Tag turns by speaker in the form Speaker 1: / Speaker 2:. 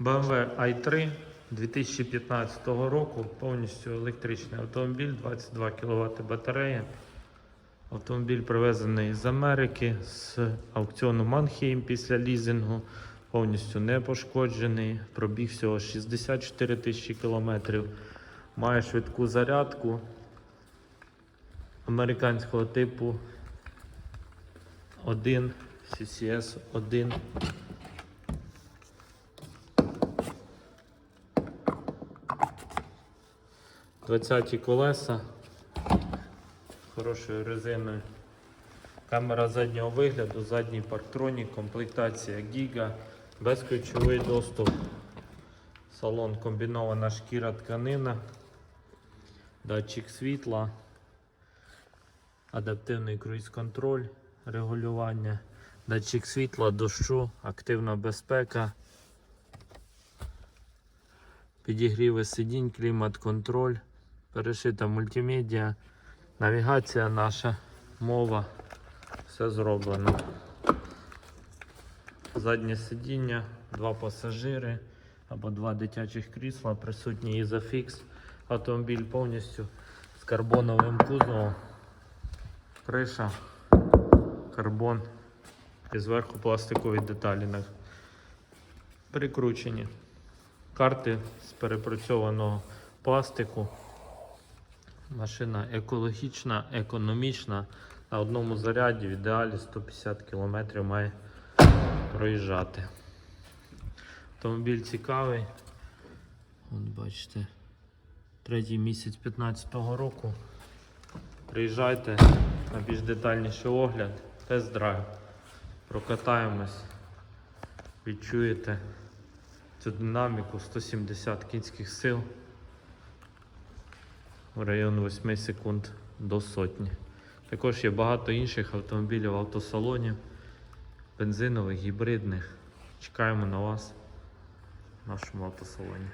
Speaker 1: BMW i3 2015 року, повністю електричний автомобіль, 22 кВт батарея. Автомобіль привезений з Америки з аукціону Манхейм після лізингу, повністю не пошкоджений, пробіг всього 64 тисячі кілометрів, має швидку зарядку американського типу 1 CCS 1. Двадцяті колеса хорошою резиною. Камера заднього вигляду, задній парктронік, комплектація Giga, безключовий доступ. Салон комбінована шкіра тканина, датчик світла, адаптивний круїз-контроль, регулювання, датчик світла, дощу, активна безпека, підігріви сидінь, клімат-контроль, перешита мультимедіа. Навігація наша, мова, все зроблено. Заднє сидіння, два пасажири або два дитячих крісла, присутній ізофікс. Автомобіль повністю з карбоновим кузовом. Криша, карбон і зверху пластикові деталі прикручені. Карти з перепрацьованого пластику. Машина екологічна, економічна. На одному заряді в ідеалі 150 км має проїжджати. Автомобіль цікавий. От бачите, третій місяць 15-го року. Приїжджайте на більш детальніший огляд, тест-драйв. Прокатаємось, відчуєте цю динаміку 170 кінських сил в район 8 секунд до сотні. Також є багато інших автомобілів в автосалоні, бензинових, гібридних. Чекаємо на вас в нашому автосалоні.